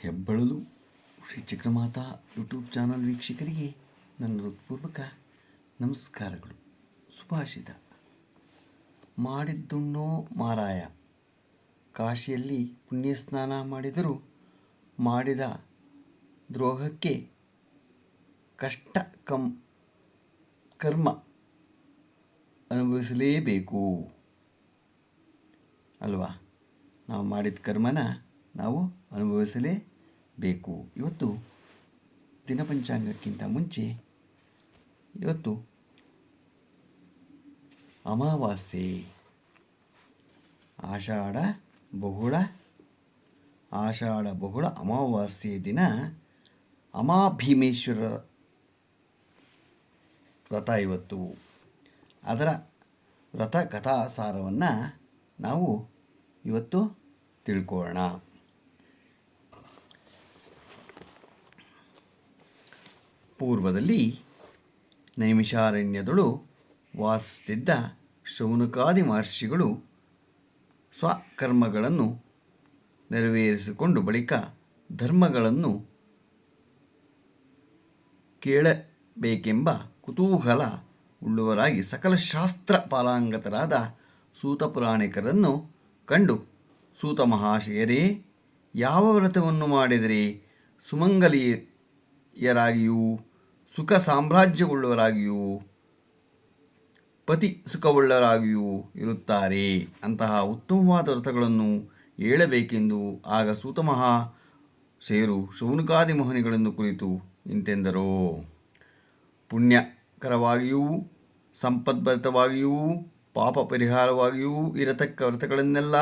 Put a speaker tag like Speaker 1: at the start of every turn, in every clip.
Speaker 1: ಹೆಬ್ಬಳಲು Shri Chakramata YouTube channel ವೀಕ್ಷಕರಿಗೆ ನನ್ನ ಹೃತ್ಪೂರ್ವಕ ನಮಸ್ಕಾರಗಳು. ಸುಭಾಷಿತ. ಮಾಡಿದ್ದುಣ್ಣೋ ಮಾರಾಯ. ಕಾಶಿಯಲ್ಲಿ ಪುಣ್ಯ ಸ್ನಾನ ಮಾಡಿದರೂ ಮಾಡಿದ ದ್ರೋಹಕ್ಕೆ ಕಷ್ಟ ಕಂ, ಕರ್ಮ ಅನುಭವಿಸಲೇಬೇಕು. ಅಲ್ವಾ? ನಾವು ಮಾಡಿದ ಕರ್ಮನ ನಾವು ಅನುಭವಿಸಲೇಬೇಕು ಇವತ್ತು ದಿನಪಂಚಾಂಗಕ್ಕಿಂತ ಮುಂಚೆ ಇವತ್ತು ಅಮಾವಾಸ್ಯೆ. ಆಷಾಢ ಬಹುಳ ಆಷಾಢ ಬಹುಳ ಅಮಾವಾಸ್ಯೆ ದಿನ ಅಮಾಭೀಮೇಶ್ವರ ವ್ರತ ಇವತ್ತು. ಅದರ ವ್ರತ ಕಥಾಸಾರವನ್ನು ನಾವು ಇವತ್ತು ತಿಳ್ಕೊಳ್ಳೋಣ. ಪೂರ್ವದಲ್ಲಿ ನೈಮಿಷಾರಣ್ಯದಳು ವಾಸಿಸುತ್ತಿದ್ದ ಶೌನಕಾದಿ ಮಹರ್ಷಿಗಳು ಸ್ವಕರ್ಮಗಳನ್ನು ನೆರವೇರಿಸಿಕೊಂಡು ಬಳಿಕ ಧರ್ಮಗಳನ್ನು ಕೇಳಬೇಕೆಂಬ ಕುತೂಹಲ ಉಳ್ಳುವರಾಗಿ ಸಕಲ ಶಾಸ್ತ್ರ ಪಾರಾಂಗತರಾದ ಸೂತ ಕಂಡು, ಸೂತ ಮಹಾಶಯರೇ, ಯಾವ ವ್ರತವನ್ನು ಮಾಡಿದರೆ ಸುಮಂಗಲಿಯರಾಗಿಯೂ ಸುಖ ಸಾಮ್ರಾಜ್ಯವುಳ್ಳವರಾಗಿಯೂ, ಪತಿ ಸುಖವುಳ್ಳರಾಗಿಯೂ ಇರುತ್ತಾರೆ. ಅಂತಹ ಉತ್ತಮವಾದ ವ್ರತಗಳನ್ನು ಹೇಳಬೇಕೆಂದು ಆಗ ಸೂತಮಹ ಸೇರು ಶೌನಕಾದಿ ಮೋಹನಿಗಳನ್ನು ಕುರಿತು ಇಂತೆಂದರು. ಪುಣ್ಯಕರವಾಗಿಯೂ, ಸಂಪದ್ಭರಿತವಾಗಿಯೂ, ಪಾಪ ಪರಿಹಾರವಾಗಿಯೂ ಇರತಕ್ಕ ವ್ರತಗಳನ್ನೆಲ್ಲ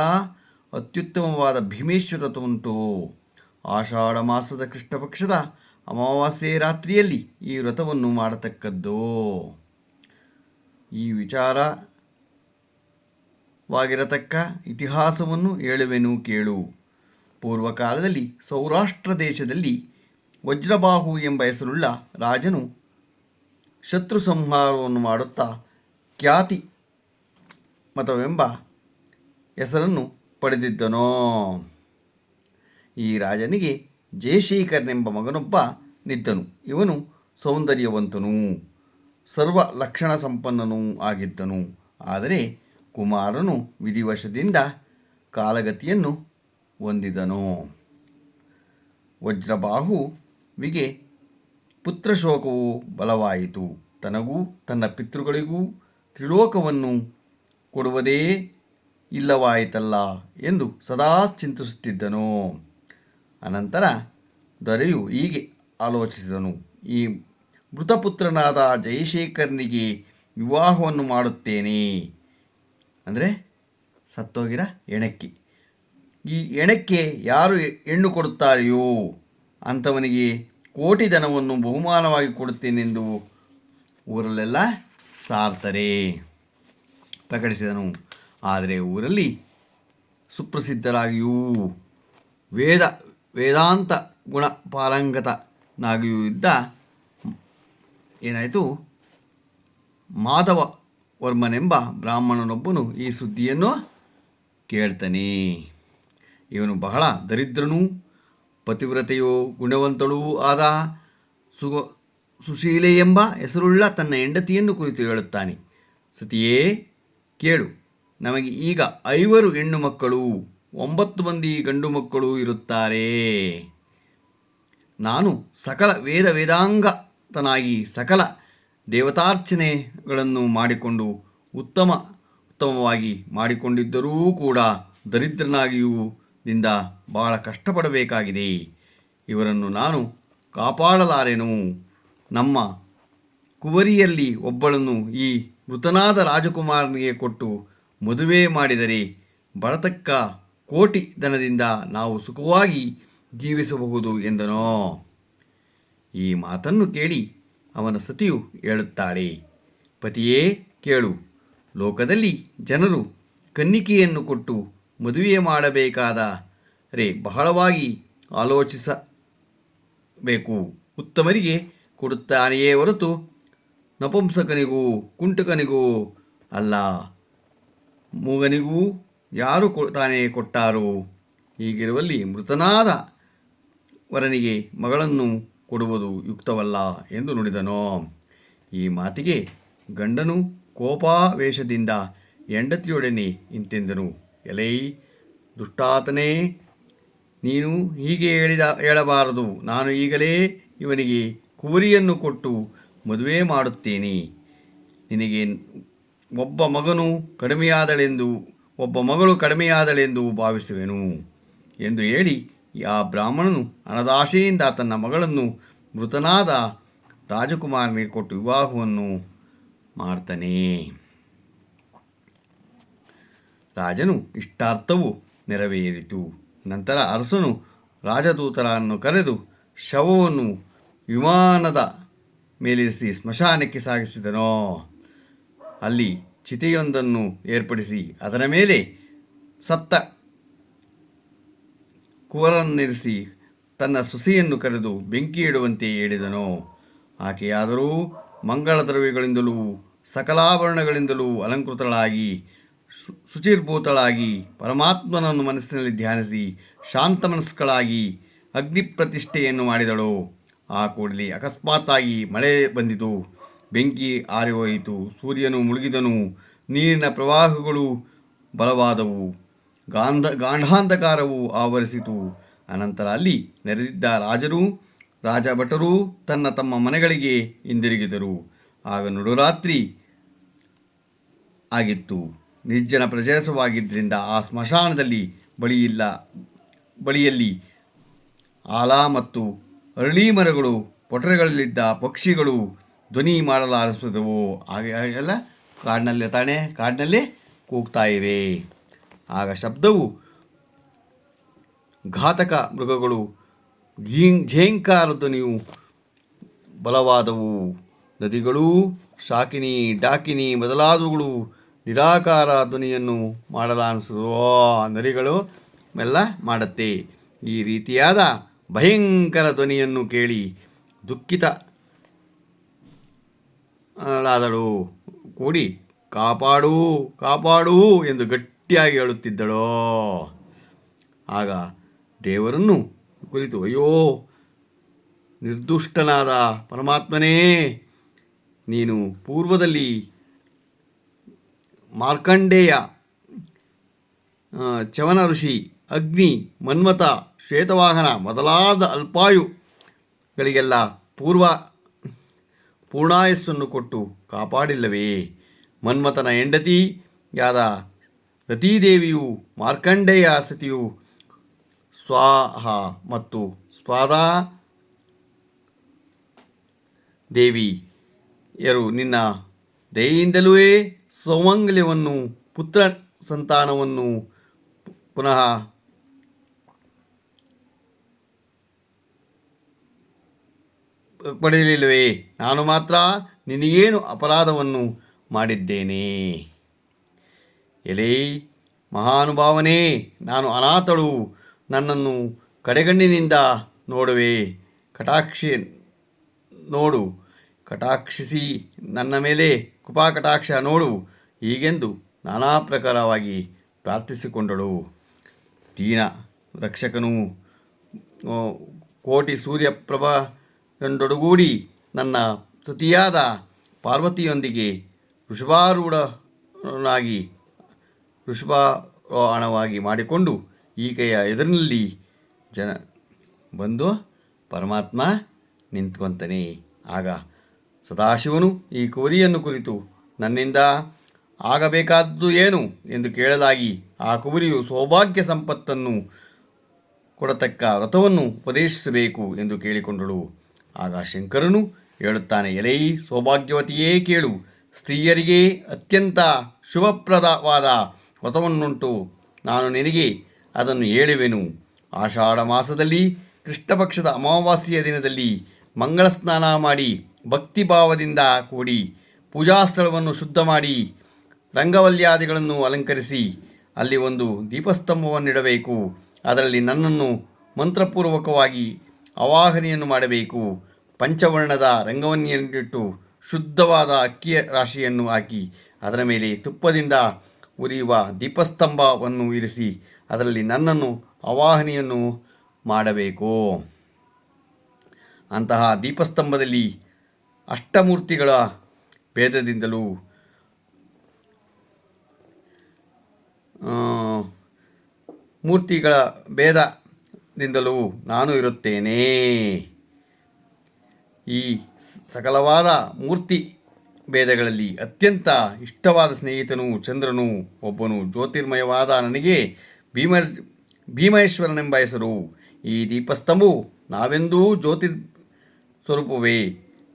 Speaker 1: ಅತ್ಯುತ್ತಮವಾದ ಭೀಮೇಶ್ವರ ವ್ರತವುಂಟು. ಆಷಾಢ ಮಾಸದ ಕೃಷ್ಣಪಕ್ಷದ ಅಮಾವಾಸ್ಯೆ ರಾತ್ರಿಯಲ್ಲಿ ಈ ವ್ರತವನ್ನು ಮಾಡತಕ್ಕದ್ದು. ಈ ವಿಚಾರವಾಗಿರತಕ್ಕ ಇತಿಹಾಸವನ್ನು ಹೇಳುವೆನು ಕೇಳು. ಪೂರ್ವಕಾಲದಲ್ಲಿ ಸೌರಾಷ್ಟ್ರ ದೇಶದಲ್ಲಿ ವಜ್ರಬಾಹು ಎಂಬ ಹೆಸರುಳ್ಳ ರಾಜನು ಶತ್ರು ಸಂಹಾರವನ್ನು ಮಾಡುತ್ತಾ ಖ್ಯಾತಿ ಮತವೆಂಬ ಹೆಸರನ್ನು ಪಡೆದಿದ್ದನೋ. ಈ ರಾಜನಿಗೆ ಜಯಶೇಖರ್ನೆಂಬ ಮಗನೊಬ್ಬ ನಿದ್ದನು. ಇವನು ಸೌಂದರ್ಯವಂತನು, ಸರ್ವ ಲಕ್ಷಣ ಸಂಪನ್ನನೂ ಆಗಿದ್ದನು. ಆದರೆ ಕುಮಾರನು ವಿಧಿವಶದಿಂದ ಕಾಲಗತಿಯನ್ನು ಹೊಂದಿದನು. ವಜ್ರಬಾಹುವಿಗೆ ಪುತ್ರಶೋಕವು ಬಲವಾಯಿತು. ತನಗೂ ತನ್ನ ಪಿತೃಗಳಿಗೂ ತ್ರಿಲೋಕವನ್ನು ಕೊಡುವುದೇ ಇಲ್ಲವಾಯಿತಲ್ಲ ಎಂದು ಸದಾ ಚಿಂತಿಸುತ್ತಿದ್ದನು. ಅನಂತರ ದೊರೆಯು ಹೀಗೆ ಆಲೋಚಿಸಿದನು. ಈ ಮೃತಪುತ್ರನಾದ ಜಯಶೇಖರನಿಗೆ ವಿವಾಹವನ್ನು ಮಾಡುತ್ತೇನೆ. ಅಂದರೆ ಸತ್ತೋಗಿರ ಎಣಕ್ಕೆ. ಈ ಎಣಕ್ಕೆ ಯಾರು ಹೆಣ್ಣು ಕೊಡುತ್ತಾರೆಯೋ ಅಂಥವನಿಗೆ ಕೋಟಿ ಧನವನ್ನು ಬಹುಮಾನವಾಗಿ ಕೊಡುತ್ತೇನೆಂದು ಊರಲ್ಲೆಲ್ಲ ಸಾರ್ತರೆ ಪ್ರಕಟಿಸಿದನು. ಆದರೆ ಊರಲ್ಲಿ ಸುಪ್ರಸಿದ್ಧರಾಗಿಯೂ ವೇದ, ವೇದಾಂತ ಗುಣ ಪಾರಂಗತನಾಗಿಯೂ ಇದ್ದ ಏನಾಯಿತು? ಮಾಧವ ವರ್ಮನೆಂಬ ಬ್ರಾಹ್ಮಣನೊಬ್ಬನು ಈ ಸುದ್ದಿಯನ್ನು ಕೇಳ್ತಾನೆ. ಇವನು ಬಹಳ ದರಿದ್ರನೂ, ಪತಿವ್ರತೆಯೋ ಗುಣವಂತಳೂ ಆದ ಸುಗ, ಸುಶೀಲೆ ಎಂಬ ಹೆಸರುಳ್ಳ ತನ್ನ ಹೆಂಡತಿಯನ್ನು ಕುರಿತು ಹೇಳುತ್ತಾನೆ. ಸತಿಯೇ, ಕೇಳು, ನಮಗೆ ಈಗ ಐವರು ಹೆಣ್ಣು ಮಕ್ಕಳು, ಒಂಬತ್ತು ಮಂದಿ ಗಂಡು ಮಕ್ಕಳು ಇರುತ್ತಾರೆ. ನಾನು ಸಕಲ ವೇದ ವೇದಾಂಗತನಾಗಿ ಸಕಲ ದೇವತಾರ್ಚನೆಗಳನ್ನು ಮಾಡಿಕೊಂಡು ಉತ್ತಮ, ಉತ್ತಮವಾಗಿ ಮಾಡಿಕೊಂಡಿದ್ದರೂ ಕೂಡ ದರಿದ್ರನಾಗಿಯೂ ದಿಂದ ಬಹಳ ಕಷ್ಟಪಡಬೇಕಾಗಿದೆ. ಇವರನ್ನು ನಾನು ಕಾಪಾಡಲಾರೆನು. ನಮ್ಮ ಕುವರಿಯಲ್ಲಿ ಒಬ್ಬಳನ್ನು ಈ ಮೃತನಾದ ರಾಜಕುಮಾರನಿಗೆ ಕೊಟ್ಟು ಮದುವೆ ಮಾಡಿದರೆ ಬಡತಕ್ಕ ಕೋಟಿ ದನದಿಂದ ನಾವು ಸುಖವಾಗಿ ಜೀವಿಸಬಹುದು ಎಂದನೋ? ಈ ಮಾತನ್ನು ಕೇಳಿ ಅವನ ಸತಿಯು ಹೇಳುತ್ತಾಳೆ, ಪತಿಯೇ, ಕೇಳು. ಲೋಕದಲ್ಲಿ ಜನರು ಕನ್ನಿಕೆಯನ್ನು ಕೊಟ್ಟು ಮದುವೆ ಮಾಡಬೇಕಾದ ರೇ ಬಹಳವಾಗಿ ಆಲೋಚಿಸಬೇಕು. ಉತ್ತಮರಿಗೆ ಕೊಡುತ್ತಾನೆಯೇ ಹೊರತು ನಪುಂಸಕನಿಗೂ ಕುಂಟಕನಿಗೂ ಅಲ್ಲ. ಮೂಗನಿಗೂ ಯಾರು ತಾನೇ ಕೊಟ್ಟಾರು? ಹೀಗಿರುವಲ್ಲಿ ಮೃತನಾದ ವರನಿಗೆ ಮಗಳನ್ನು ಕೊಡುವುದು ಯುಕ್ತವಲ್ಲ ಎಂದು ನುಡಿದನು. ಈ ಮಾತಿಗೆ ಗಂಡನು ಕೋಪಾವೇಶದಿಂದ ಹೆಂಡತಿಯೊಡನೆ ಇಂತೆಂದನು. ಎಲೈ, ದುಷ್ಟಾತನೇ, ನೀನು ಹೀಗೆ ಹೇಳಿದ, ಹೇಳಬಾರದು. ನಾನು ಈಗಲೇ ಇವನಿಗೆ ಕುವರಿಯನ್ನು ಕೊಟ್ಟು ಮದುವೆ ಮಾಡುತ್ತೇನೆ. ನಿನಗೆ ಒಬ್ಬ ಮಗನು ಕಡಿಮೆಯಾದಳೆಂದು, ಒಬ್ಬ ಮಗಳು ಕಡಿಮೆಯಾದಳೆಂದು ಭಾವಿಸುವೆನು ಎಂದು ಹೇಳಿ ಆ ಬ್ರಾಹ್ಮಣನು ಹಣದಾಶೆಯಿಂದ ತನ್ನ ಮಗಳನ್ನು ಮೃತನಾದ ರಾಜಕುಮಾರನಿಗೆ ಕೊಟ್ಟು ವಿವಾಹವನ್ನು ಮಾಡ್ತಾನೆ. ರಾಜನು ಇಷ್ಟಾರ್ಥವು ನೆರವೇರಿತು. ನಂತರ ಅರಸನು ರಾಜದೂತರನ್ನು ಕರೆದು ಶವವನ್ನು ವಿಮಾನದ ಮೇಲಿರಿಸಿ ಸ್ಮಶಾನಕ್ಕೆ ಸಾಗಿಸಿದನೋ. ಅಲ್ಲಿ ಚಿತೆಯೊಂದನ್ನು ಏರ್ಪಡಿಸಿ ಅದರ ಮೇಲೆ ಸತ್ತ ಕುವರನ್ನಿರಿಸಿ ತನ್ನ ಸೊಸೆಯನ್ನು ಕರೆದು ಬೆಂಕಿ ಇಡುವಂತೆ ಹೇಳಿದನು. ಆಕೆಯಾದರೂ ಮಂಗಳ ದ್ರವ್ಯಗಳಿಂದಲೂ ಸಕಲಾಭರಣಗಳಿಂದಲೂ ಅಲಂಕೃತಳಾಗಿ ಶುಚಿರ್ಭೂತಳಾಗಿ, ಪರಮಾತ್ಮನನ್ನು ಮನಸ್ಸಿನಲ್ಲಿ ಧ್ಯಾನಿಸಿ ಶಾಂತ ಮನಸ್ಕಳಾಗಿ ಅಗ್ನಿ ಪ್ರತಿಷ್ಠೆಯನ್ನು ಮಾಡಿದಳು. ಆ ಕೂಡಲೇ ಅಕಸ್ಮಾತ್ತಾಗಿ ಮಳೆ ಬಂದಿತು. ಬೆಂಕಿ ಆರಿಹೋಯಿತು. ಸೂರ್ಯನು ಮುಳುಗಿದನು. ನೀರಿನ ಪ್ರವಾಹಗಳು ಬಲವಾದವು. ಗಾಂಧ, ಗಾಂಢಾಂಧಕಾರವು ಆವರಿಸಿತು. ಅನಂತರ ಅಲ್ಲಿ ನೆರೆದಿದ್ದ ರಾಜರು ರಾಜಭಟರು ತನ್ನ ತಮ್ಮ ಮನೆಗಳಿಗೆ ಹಿಂದಿರುಗಿದರು. ಆಗ ನಡುರಾತ್ರಿ ಆಗಿತ್ತು. ನಿರ್ಜನ ಪ್ರಜಾಸವಾಗಿದ್ದರಿಂದ ಆ ಸ್ಮಶಾನದಲ್ಲಿ ಬಳಿಯಿಲ್ಲ, ಬಳಿಯಲ್ಲಿ ಆಲ ಮತ್ತು ಅರಳಿ ಮರಗಳು, ಪೊಟರೆಗಳಲ್ಲಿದ್ದ ಪಕ್ಷಿಗಳು ಧ್ವನಿ ಮಾಡಲಾರಿಸಿದವು. ಹಾಗೆ ಹಾಗೆಲ್ಲ ಕಾಡಿನಲ್ಲೇ ತಾನೇ? ಕಾಡಿನಲ್ಲೇ ಕೂಗ್ತಾ ಇವೆ. ಆಗ ಶಬ್ದವು ಘಾತಕ ಮೃಗಗಳು ಘೀಂ ಝೇಂಕಾರ ಧ್ವನಿಯು ಬಲವಾದವು. ನದಿಗಳು ಶಾಕಿನಿ, ಡಾಕಿನಿ ಮೊದಲಾದವುಗಳು ನಿರಾಕಾರ ಧ್ವನಿಯನ್ನು ಮಾಡಲಾನಿಸುವ ನರಿಗಳು ಎಲ್ಲ ಮಾಡುತ್ತೆ. ಈ ರೀತಿಯಾದ ಭಯಂಕರ ಧ್ವನಿಯನ್ನು ಕೇಳಿ ದುಃಖಿತ ಳಾದಳು ಕೂಡಿ ಕಾಪಾಡು ಕಾಪಾಡು ಎಂದು ಗಟ್ಟಿಯಾಗಿ ಹೇಳುತ್ತಿದ್ದಳೋ? ಆಗ ದೇವರನ್ನು ಕುರಿತು, ಅಯ್ಯೋ, ನಿರ್ದುಷ್ಟನಾದ ಪರಮಾತ್ಮನೇ, ನೀನು ಪೂರ್ವದಲ್ಲಿ ಮಾರ್ಕಂಡೇಯ ಚವನ ಋಷಿ, ಅಗ್ನಿ ಮನ್ಮತ ಶ್ವೇತವಾಹನ ಮೊದಲಾದ ಅಲ್ಪಾಯುಗಳಿಗೆಲ್ಲ ಪೂರ್ವ ಪೂರ್ಣಾಯಸ್ಸನ್ನು ಕೊಟ್ಟು ಕಾಪಾಡಿಲ್ಲವೇ? ಮನ್ಮಥನ ಹೆಂಡತಿಯಾದ ರತೀದೇವಿಯು ಮಾರ್ಕಂಡೇಯ ಸತಿಯು ಸ್ವಾಹ ಮತ್ತು ಸ್ವಾದಾ ದೇವಿಯರು ನಿನ್ನ ದಯೆಯಿಂದಲೂ ಸೌಮಂಗಲ್ಯವನ್ನು, ಪುತ್ರ ಸಂತಾನವನ್ನು ಪುನಃ ಪಡೆಯಲಿಲ್ಲವೇ? ನಾನು ಮಾತ್ರ ನಿನಗೇನು ಅಪರಾಧವನ್ನು ಮಾಡಿದ್ದೇನೆ. ಎಲೇ ಮಹಾನುಭಾವನೇ, ನಾನು ಅನಾಥಳು, ನನ್ನನ್ನು ಕಡೆಗಣ್ಣಿನಿಂದ ನೋಡುವೆ. ಕಟಾಕ್ಷಿ ನೋಡು, ಕಟಾಕ್ಷಿಸಿ ನನ್ನ ಮೇಲೆ ಕೃಪಾ ಕಟಾಕ್ಷ ನೋಡು, ಹೀಗೆಂದು ನಾನಾ ಪ್ರಕಾರವಾಗಿ ಪ್ರಾರ್ಥಿಸಿಕೊಂಡಳು. ದೀನ ರಕ್ಷಕನು ಕೋಟಿ ಸೂರ್ಯಪ್ರಭಂದೊಡಗೂಡಿ ನನ್ನ ಸತಿಯಾದ ಪಾರ್ವತಿಯೊಂದಿಗೆ ವೃಷಭಾರೂಢನಾಗಿ ವೃಷಭಾರೋಹಣವಾಗಿ ಮಾಡಿಕೊಂಡು ಈಕೆಯ ಎದುರಿನಲ್ಲಿ ಜನ ಬಂದು ಪರಮಾತ್ಮ ನಿಂತ್ಕೊಂತಾನೆ. ಆಗ ಸದಾಶಿವನು ಈ ಕುವರಿಯನ್ನು ಕುರಿತು ನನ್ನಿಂದ ಆಗಬೇಕಾದ್ದು ಏನು ಎಂದು ಕೇಳಲಾಗಿ ಆ ಕುವರಿಯು ಸೌಭಾಗ್ಯ ಸಂಪತ್ತನ್ನು ಕೊಡತಕ್ಕ ವ್ರತವನ್ನು ಉಪದೇಶಿಸಬೇಕು ಎಂದು ಕೇಳಿಕೊಂಡಳು. ಆಗ ಶಂಕರನು ಹೇಳುತ್ತಾನೆ, ಎಲೈ ಸೌಭಾಗ್ಯವತಿಯೇ ಕೇಳು, ಸ್ತ್ರೀಯರಿಗೆ ಅತ್ಯಂತ ಶುಭಪ್ರದವಾದ ವ್ರತವನ್ನುಂಟು. ನಾನು ನಿನಗೆ ಅದನ್ನು ಹೇಳುವೆನು. ಆಷಾಢ ಮಾಸದಲ್ಲಿ ಕೃಷ್ಣಪಕ್ಷದ ಅಮಾವಾಸ್ಯೆಯ ದಿನದಲ್ಲಿ ಮಂಗಳ ಸ್ನಾನ ಮಾಡಿ ಭಕ್ತಿಭಾವದಿಂದ ಕೂಡಿ ಪೂಜಾ ಸ್ಥಳವನ್ನು ಶುದ್ಧ ಮಾಡಿ ರಂಗವಲ್ಯಾದಿಗಳನ್ನು ಅಲಂಕರಿಸಿ ಅಲ್ಲಿ ಒಂದು ದೀಪಸ್ತಂಭವನ್ನಿಡಬೇಕು. ಅದರಲ್ಲಿ ನನ್ನನ್ನು ಮಂತ್ರಪೂರ್ವಕವಾಗಿ ಅವಾಹನೆಯನ್ನು ಮಾಡಬೇಕು. ಪಂಚವರ್ಣದ ರಂಗವನ್ನಿಟ್ಟು ಶುದ್ಧವಾದ ಅಕ್ಕಿಯ ರಾಶಿಯನ್ನು ಹಾಕಿ ಅದರ ಮೇಲೆ ತುಪ್ಪದಿಂದ ಉರಿಯುವ ದೀಪಸ್ತಂಭವನ್ನು ಇರಿಸಿ ಅದರಲ್ಲಿ ನನ್ನನ್ನು ಅವಾಹನೆಯನ್ನು ಮಾಡಬೇಕು. ಅಂತಹ ದೀಪಸ್ತಂಭದಲ್ಲಿ ಅಷ್ಟಮೂರ್ತಿಗಳ ಭೇದದಿಂದಲೂ ಮೂರ್ತಿಗಳ ಭೇದದಿಂದಲೂ ನಾನು ಇರುತ್ತೇನೆ. ಈ ಸಕಲವಾದ ಮೂರ್ತಿ ಭೇದಗಳಲ್ಲಿ ಅತ್ಯಂತ ಇಷ್ಟವಾದ ಸ್ನೇಹಿತನು ಚಂದ್ರನು ಒಬ್ಬನು ಜ್ಯೋತಿರ್ಮಯವಾದ ನನಗೆ ಭೀಮ, ಭೀಮೇಶ್ವರನೆಂಬ ಹೆಸರು. ಈ ದೀಪಸ್ತಂಭವು ನಾವೆಂದೂ ಜ್ಯೋತಿ ಸ್ವರೂಪವೇ.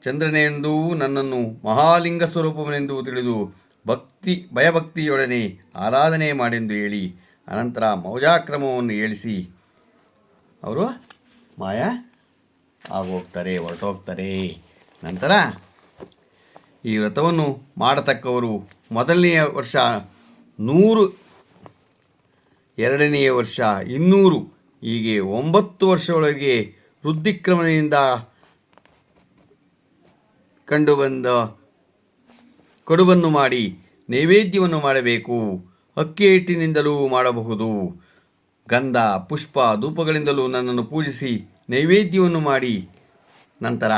Speaker 1: ಚಂದ್ರನೆಂದೂ ನನ್ನನ್ನು ಮಹಾಲಿಂಗ ಸ್ವರೂಪವನೆಂದು ತಿಳಿದು ಭಕ್ತಿ, ಭಯಭಕ್ತಿಯೊಡನೆ ಆರಾಧನೆ ಮಾಡೆಂದು ಹೇಳಿ, ಅನಂತರ ಮೌಜಾಕ್ರಮವನ್ನು ಹೇಳಿಸಿ. ಅವರು ಮಾಯ ಆಗೋಗ್ತಾರೆ, ಹೊರಟೋಗ್ತಾರೆ. ನಂತರ ಈ ವ್ರತವನ್ನು ಮಾಡತಕ್ಕವರು ಮೊದಲನೆಯ ವರ್ಷ ನೂರು, ಎರಡನೆಯ ವರ್ಷ ಇನ್ನೂರು, ಹೀಗೆ ಒಂಬತ್ತು ವರ್ಷದೊಳಗೆ ವೃದ್ಧಿಕ್ರಮಣೆಯಿಂದ ಕಂಡುಬಂದ, ಕಡುಬನ್ನು ಮಾಡಿ ನೈವೇದ್ಯವನ್ನು ಮಾಡಬೇಕು. ಅಕ್ಕಿ ಹಿಟ್ಟಿನಿಂದಲೂ ಮಾಡಬಹುದು. ಗಂಧ, ಪುಷ್ಪ, ಧೂಪಗಳಿಂದಲೂ ನನ್ನನ್ನು ಪೂಜಿಸಿ ನೈವೇದ್ಯವನ್ನು ಮಾಡಿ. ನಂತರ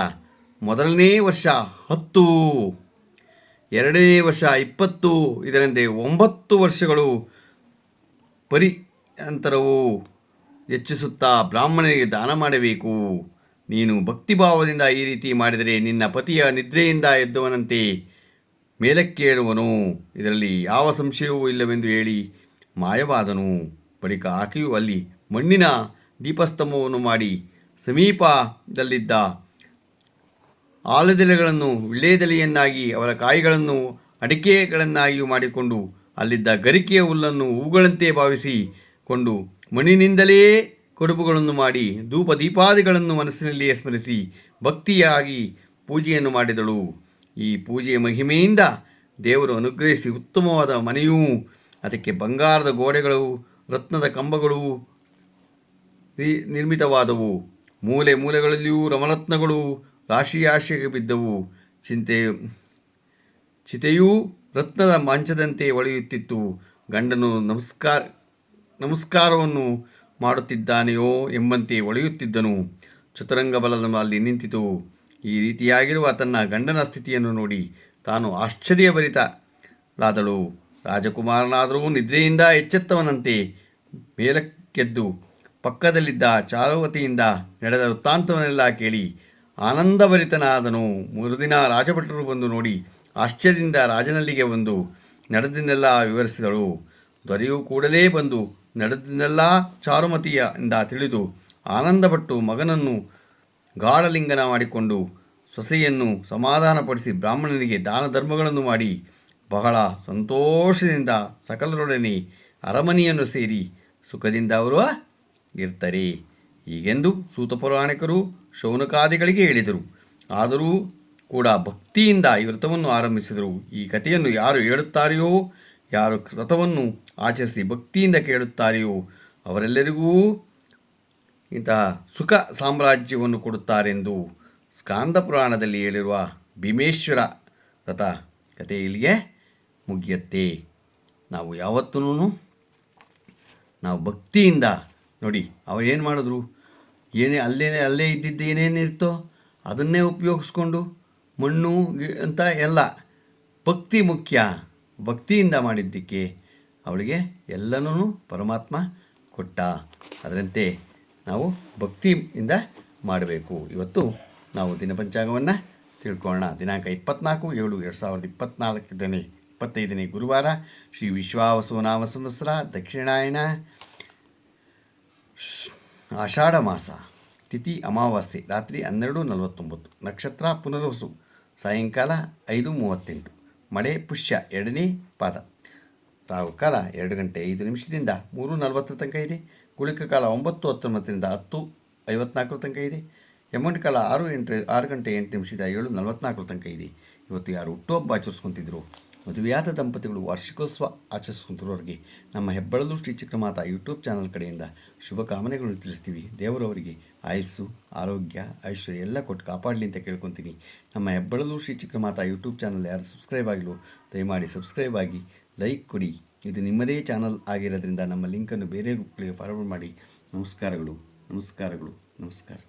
Speaker 1: ಮೊದಲನೇ ವರ್ಷ ಹತ್ತು, ಎರಡನೇ ವರ್ಷ ಇಪ್ಪತ್ತು, ಇದರಂತೆ ಒಂಬತ್ತು ವರ್ಷಗಳು ಪರಿ ಅಂತರವು ಹೆಚ್ಚಿಸುತ್ತಾ ಬ್ರಾಹ್ಮಣನಿಗೆ ದಾನ ಮಾಡಬೇಕು. ನೀನು ಭಕ್ತಿಭಾವದಿಂದ ಈ ರೀತಿ ಮಾಡಿದರೆ ನಿನ್ನ ಪತಿಯ ನಿದ್ರೆಯಿಂದ ಎದ್ದವನಂತೆ ಮೇಲಕ್ಕೇಳುವನು. ಇದರಲ್ಲಿ ಯಾವ ಸಂಶಯವೂ ಇಲ್ಲವೆಂದು ಹೇಳಿ ಮಾಯವಾದನು. ಬಳಿಕ ಆಕೆಯು ಅಲ್ಲಿ ಮಣ್ಣಿನ ದೀಪಸ್ತಂಭವನ್ನು ಮಾಡಿ ಸಮೀಪದಲ್ಲಿದ್ದ ಆಲದೆಲೆಗಳನ್ನು ವಿಳ್ಳೆದೆಲೆಯನ್ನಾಗಿ, ಅವರ ಕಾಯಿಗಳನ್ನು ಅಡಿಕೆಗಳನ್ನಾಗಿಯೂ ಮಾಡಿಕೊಂಡು, ಅಲ್ಲಿದ್ದ ಗರಿಕೆಯ ಹುಲ್ಲನ್ನು ಹೂಗಳಂತೆ ಭಾವಿಸಿ ಕೊಂಡು, ಮಣ್ಣಿನಿಂದಲೇ ಕೊಡುಬುಗಳನ್ನು ಮಾಡಿ ಧೂಪ ದೀಪಾದಿಗಳನ್ನು ಮನಸ್ಸಿನಲ್ಲಿಯೇ ಸ್ಮರಿಸಿ, ಭಕ್ತಿಯಾಗಿ ಪೂಜೆಯನ್ನು ಮಾಡಿದಳು. ಈ ಪೂಜೆಯ ಮಹಿಮೆಯಿಂದ ದೇವರು ಅನುಗ್ರಹಿಸಿ ಉತ್ತಮವಾದ ಮನೆಯೂ, ಅದಕ್ಕೆ ಬಂಗಾರದ ಗೋಡೆಗಳು, ರತ್ನದ ಕಂಬಗಳು ನಿರ್ಮಿತವಾದವು. ಮೂಲೆ ಮೂಲೆಗಳಲ್ಲಿಯೂ ರಮರತ್ನಗಳು ರಾಶಿ ರಾಶಿಗೆ ಬಿದ್ದವು. ಚಿಂತೆ, ಚಿತೆಯೂ ರತ್ನದ ಮಂಚದಂತೆ ಒಳೆಯುತ್ತಿತ್ತು. ಗಂಡನು ನಮಸ್ಕಾರ, ನಮಸ್ಕಾರವನ್ನು ಮಾಡುತ್ತಿದ್ದಾನೆಯೋ ಎಂಬಂತೆ ಒಳೆಯುತ್ತಿದ್ದನು. ಚತುರಂಗ ಬಲದ ಅಲ್ಲಿ ನಿಂತಿತು. ಈ ರೀತಿಯಾಗಿರುವ ತನ್ನ ಗಂಡನ ಸ್ಥಿತಿಯನ್ನು ನೋಡಿ ತಾನು ಆಶ್ಚರ್ಯಭರಿತಳಾದಳು. ರಾಜಕುಮಾರನಾದರೂ ನಿದ್ರೆಯಿಂದ ಎಚ್ಚೆತ್ತವನಂತೆ ಮೇಲಕ್ಕೆದ್ದು, ಪಕ್ಕದಲ್ಲಿದ್ದ ಚಾರುವತಿಯಿಂದ ನಡೆದ ವೃತ್ತಾಂತವನ್ನೆಲ್ಲ ಕೇಳಿ ಆನಂದಭರಿತನಾದನು. ಮರುದಿನ ರಾಜಭಟರು ಬಂದು ನೋಡಿ ಆಶ್ಚರ್ಯದಿಂದ ರಾಜನಲ್ಲಿಗೆ ಬಂದು ನಡೆದನ್ನೆಲ್ಲ ವಿವರಿಸಿದಳು. ದೊರೆಯು ಕೂಡಲೇ ಬಂದು ನಡೆದನ್ನೆಲ್ಲ ಚಾರುಮತಿಯ ಇಂದ ತಿಳಿದು ಆನಂದಪಟ್ಟು ಮಗನನ್ನು ಗಾಢಲಿಂಗನ ಮಾಡಿಕೊಂಡು ಸೊಸೆಯನ್ನು ಸಮಾಧಾನಪಡಿಸಿ ಬ್ರಾಹ್ಮಣನಿಗೆ ದಾನ ಧರ್ಮಗಳನ್ನು ಮಾಡಿ ಬಹಳ ಸಂತೋಷದಿಂದ ಸಕಲರೊಡನೆ ಅರಮನೆಯನ್ನು ಸೇರಿ ಸುಖದಿಂದ ಅವರು ಇರ್ತಾರೆ. ಹೀಗೆಂದು ಸೂತ ಪುರಾಣಿಕರು ಶೌನಕಾದಿಗಳಿಗೆ ಹೇಳಿದರು. ಆದರೂ ಕೂಡ ಭಕ್ತಿಯಿಂದ ಈ ವ್ರತವನ್ನು ಆರಂಭಿಸಿದರು. ಈ ಕಥೆಯನ್ನು ಯಾರು ಹೇಳುತ್ತಾರೆಯೋ, ಯಾರು ವ್ರತವನ್ನು ಆಚರಿಸಿ ಭಕ್ತಿಯಿಂದ ಕೇಳುತ್ತಾರೆಯೋ, ಅವರೆಲ್ಲರಿಗೂ ಇಂತಹ ಸುಖ ಸಾಮ್ರಾಜ್ಯವನ್ನು ಕೊಡುತ್ತಾರೆಂದು ಸ್ಕಾಂದ ಪುರಾಣದಲ್ಲಿ ಹೇಳಿರುವ ಭೀಮೇಶ್ವರ ವ್ರತ ಕಥೆ ಇಲ್ಲಿಗೆ ಮುಗಿಯತ್ತೆ. ನಾವು ಯಾವತ್ತೂ ನಾವು ಭಕ್ತಿಯಿಂದ ನೋಡಿ ಅವರೇನು ಮಾಡಿದ್ರು? ಏನೇ ಅಲ್ಲೇ ಅಲ್ಲೇ ಇದ್ದಿದ್ದು ಏನೇನಿರ್ತೋ ಅದನ್ನೇ ಉಪಯೋಗಿಸ್ಕೊಂಡು ಮಣ್ಣು ಅಂತ ಎಲ್ಲ. ಭಕ್ತಿ ಮುಖ್ಯ. ಭಕ್ತಿಯಿಂದ ಮಾಡಿದ್ದಕ್ಕೆ ಅವಳಿಗೆ ಎಲ್ಲನೂ ಪರಮಾತ್ಮ ಕೊಟ್ಟ. ಅದರಂತೆ ನಾವು ಭಕ್ತಿಯಿಂದ ಮಾಡಬೇಕು. ಇವತ್ತು ನಾವು ದಿನಪಂಚಾಂಗವನ್ನು ತಿಳ್ಕೊಳ್ಳೋಣ. ದಿನಾಂಕ ಇಪ್ಪತ್ನಾಲ್ಕು ಏಳು ಎರಡು ಸಾವಿರದ ಇಪ್ಪತ್ನಾಲ್ಕನೇ, ಇಪ್ಪತ್ತೈದನೇ ಗುರುವಾರ ಶ್ರೀ ವಿಶ್ವಾವಸುನಾಮ ಸಂವತ್ಸರ ದಕ್ಷಿಣಾಯನ ಆಷಾಢ ಮಾಸ ತಿಥಿ ಅಮಾವಾಸ್ಯೆ, ರಾತ್ರಿ ಹನ್ನೆರಡು ನಲವತ್ತೊಂಬತ್ತು, ನಕ್ಷತ್ರ ಪುನರ್ವಸು, ಸಾಯಂಕಾಲ ಐದು ಮೂವತ್ತೆಂಟು, ಮಳೆ ಪುಷ್ಯ ಎರಡನೇ ಪಾದ. ರಾಹುಕಾಲ ಎರಡು ಗಂಟೆ ಐದು ನಿಮಿಷದಿಂದ ಮೂರು ನಲವತ್ತರ ತನಕ ಇದೆ. ಗುಳಿಕ ಕಾಲ ಒಂಬತ್ತು ಹತ್ತೊಂಬತ್ತರಿಂದ ಹತ್ತು ಐವತ್ನಾಲ್ಕರ ತನಕ ಇದೆ. ಯಮಂಟ್ ಕಾಲ ಆರು ಎಂಟು, ಆರು ಗಂಟೆ ಎಂಟು ನಿಮಿಷದಿಂದ ಏಳು ನಲವತ್ನಾಲ್ಕರ ತನಕ ಇದೆ. ಇವತ್ತು ಯಾರು ಹುಟ್ಟುಹಬ್ಬ ಆಚರಿಸ್ಕೊತಿದ್ರು? ಮದುವೆಯಾದ ದಂಪತಿಗಳು ವಾರ್ಷಿಕೋತ್ಸವ ಆಚರಿಸುತ್ತಿರುವವರಿಗೆ ನಮ್ಮ ಹೆಬ್ಬಳಲು ಶ್ರೀ ಚಿಕ್ರಮಾತ ಯೂಟ್ಯೂಬ್ ಚಾನಲ್ ಕಡೆಯಿಂದ ಶುಭ ಕಾಮನೆಗಳನ್ನು ತಿಳಿಸ್ತೀವಿ. ದೇವರವರಿಗೆ ಆಯಸ್ಸು, ಆರೋಗ್ಯ, ಐಶ್ವರ್ಯ ಎಲ್ಲ ಕೊಟ್ಟು ಕಾಪಾಡಲಿ ಅಂತ ಕೇಳ್ಕೊತೀನಿ. ನಮ್ಮ ಹೆಬ್ಬಳಲು ಶ್ರೀ ಚಿಕ್ರಮಾತ ಯೂಟ್ಯೂಬ್ ಚಾನಲ್ ಯಾರು ಸಬ್ಸ್ಕ್ರೈಬ್ ಆಗಿಲ್ಲ ದಯಮಾಡಿ ಸಬ್ಸ್ಕ್ರೈಬ್ ಆಗಿ ಲೈಕ್ ಕೊಡಿ. ಇದು ನಿಮ್ಮದೇ ಚಾನಲ್ ಆಗಿರೋದ್ರಿಂದ ನಮ್ಮ ಲಿಂಕನ್ನು ಬೇರೆ ಗ್ರೂಪ್ಗಳಿಗೆ ಫಾರ್ವರ್ಡ್ ಮಾಡಿ. ನಮಸ್ಕಾರಗಳು ನಮಸ್ಕಾರಗಳು, ನಮಸ್ಕಾರ.